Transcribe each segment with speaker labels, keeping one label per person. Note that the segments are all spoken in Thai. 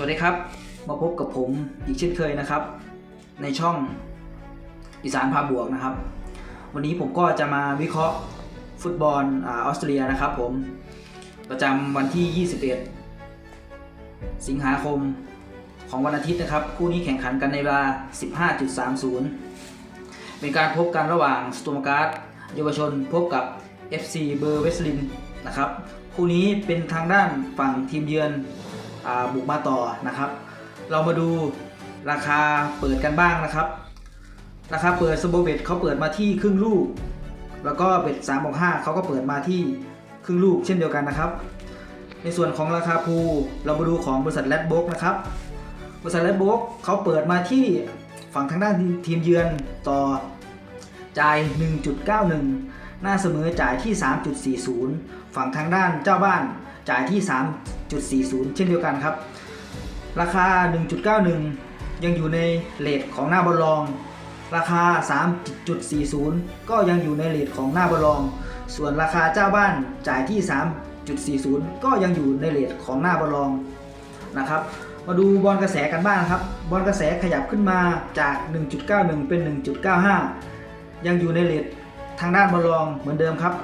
Speaker 1: สวัสดีครับ มาพบกับผมอีกเช่นเคยนะครับ ในช่องอีสานพาบวกนะครับ วันนี้ผมก็จะมาวิเคราะห์ฟุตบอลออสเตรเลียนะครับ ผมประจำวันที่ 21 สิงหาคมของวันอาทิตย์นะครับ คู่นี้แข่งขันกันในเวลา 15.30 เป็นการพบกันระหว่างสตูมการ์ดเยาวชนพบกับ FC เบอร์เวสลินนะครับ คู่นี้เป็นทางด้านฝั่งทีมเยือน บุกมาต่อนะครับ เรามาดูราคาเปิดกันบ้างนะครับ ราคาเปิดสโบเบตเขาเปิดมาที่ครึ่งลูก แล้วก็เบ็ด3บอก5เขาก็เปิดมาที่ครึ่งลูกเช่นเดียวกันนะครับ ในส่วนของราคาภูเรามาดูของบริษัทแรดบ็อกนะครับบริษัทแรดบ็อกเขาเปิดมาที่ฝั่งทางด้านทีมเยือนต่อจ่าย 1.91 หน้าเสมอจ่ายที่ 3.40 ฝั่งทางด้านเจ้าบ้านจ่ายที่ 3.40 เช่นเดียวกันครับ ราคา 1.91 ยังอยู่ในเลทของหน้าบอลลอง ราคา 3.40 ก็ยังอยู่ในเลทของหน้าบอลลอง ส่วนราคาเจ้าบ้านจ่ายที่ 3.40 ก็ยังอยู่ในเลทของหน้าบอลลองนะครับมาดูบอลกระแสกันบ้างครับ บอลกระแสขยับขึ้นมาจาก 1.91 เป็น 1.95 ยังอยู่ในเลททางด้านบอลลองเหมือนเดิมครับ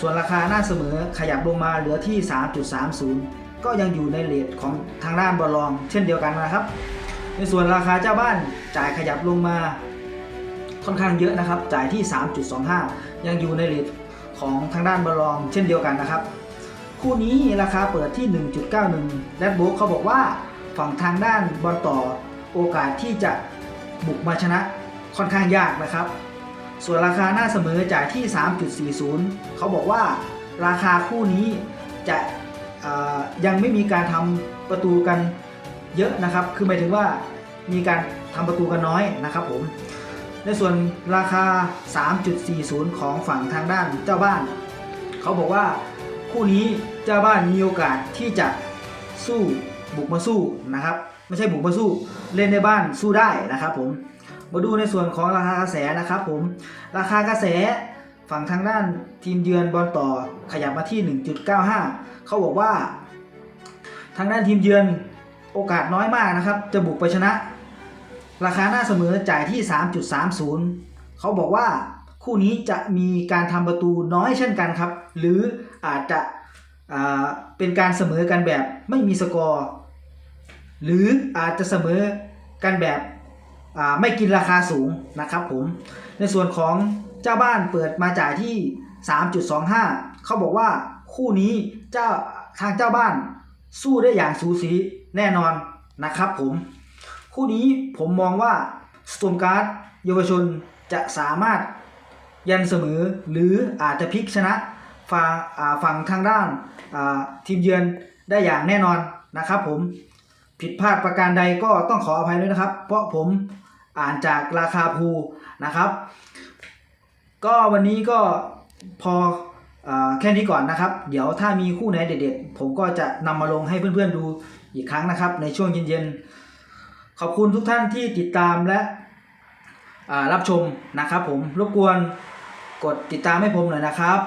Speaker 1: ส่วนราคาหน้าเสมอขยับลงมาเหลือที่ 3.30 ก็ยังอยู่ในเลทของทางด้านบอลลอง เช่นเดียวกันนะครับ ในส่วนราคาเจ้าบ้านจ่ายขยับลงมาค่อนข้างเยอะนะครับ จ่ายที่ 3.25 ยังอยู่ในเลทของทางด้านบอลลอง เช่นเดียวกันนะครับ คู่นี้ราคาเปิดที่ 1.91และโบรกเขาบอกว่าฝั่งทางด้านบอลต่อโอกาสที่จะบุกมาชนะค่อนข้างยากนะครับ ส่วนราคาหน้าเสมอจ่ายที่ 3.40 เขาบอกว่าราคาคู่นี้จะ ยังไม่มีการทำประตูกันเยอะนะครับ คือหมายถึงว่ามีการทำประตูกันน้อยนะครับผม ในส่วนราคา 3.40 ของฝั่งทางด้านเจ้าบ้าน เขาบอกว่าคู่นี้เจ้าบ้านมีโอกาสที่จะสู้บุกมาสู้นะครับ ไม่ใช่บุกมาสู้เล่นในบ้านสู้ได้นะครับผมมาดูในส่วนของราคากระแสนะครับผม ราคากระแส ฝั่งทางด้านทีมเยือนบอลต่อขยับมาที่ 1.95 เขาบอกว่า ทางด้านทีมเยือนโอกาสน้อยมากนะครับ จะบุกไปชนะ ราคาหน้าเสมอจ่ายที่ 3.30 เขาบอกว่าคู่นี้จะมีการทำประตูน้อยเช่นกันครับ หรืออาจจะเป็นการเสมอกันแบบไม่มีสกอร์ หรืออาจจะเสมอกันแบบไม่กินราคาสูงนะครับผมในส่วนของ เจ้าบ้านเปิดมาจ่ายที่ 3.25 เขาบอกว่าคู่นี้เจ้าทางเจ้าบ้านสู้ได้อย่างสูสีแน่นอนนะครับผม คู่นี้ผมมองว่าสตูมการ์ดเยาวชนจะสามารถยันเสมอหรืออาจจะพลิกชนะฝั่งฝั่งทางด้านทีมเยือนได้อย่างแน่นอนนะครับผมผิดพลาดประการใดก็ต้องขออภัยด้วยนะครับ เพราะผมอ่านจากราคาภูนะครับ ก็วันนี้ก็พออแค่นี้ก่อนนะครับ เดี๋ยวถ้ามีคู่ไหนเด็ดๆ ผมก็จะนำมาลงให้เพื่อนๆดูอีกครั้งนะครับ ในช่วงเย็นๆ ขอบคุณทุกท่านที่ติดตามและรับชมนะครับผมรบกวนกดติดตามให้ผมหน่อยนะครับ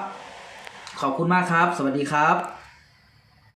Speaker 1: ขอบคุณมากครับ สวัสดีครับ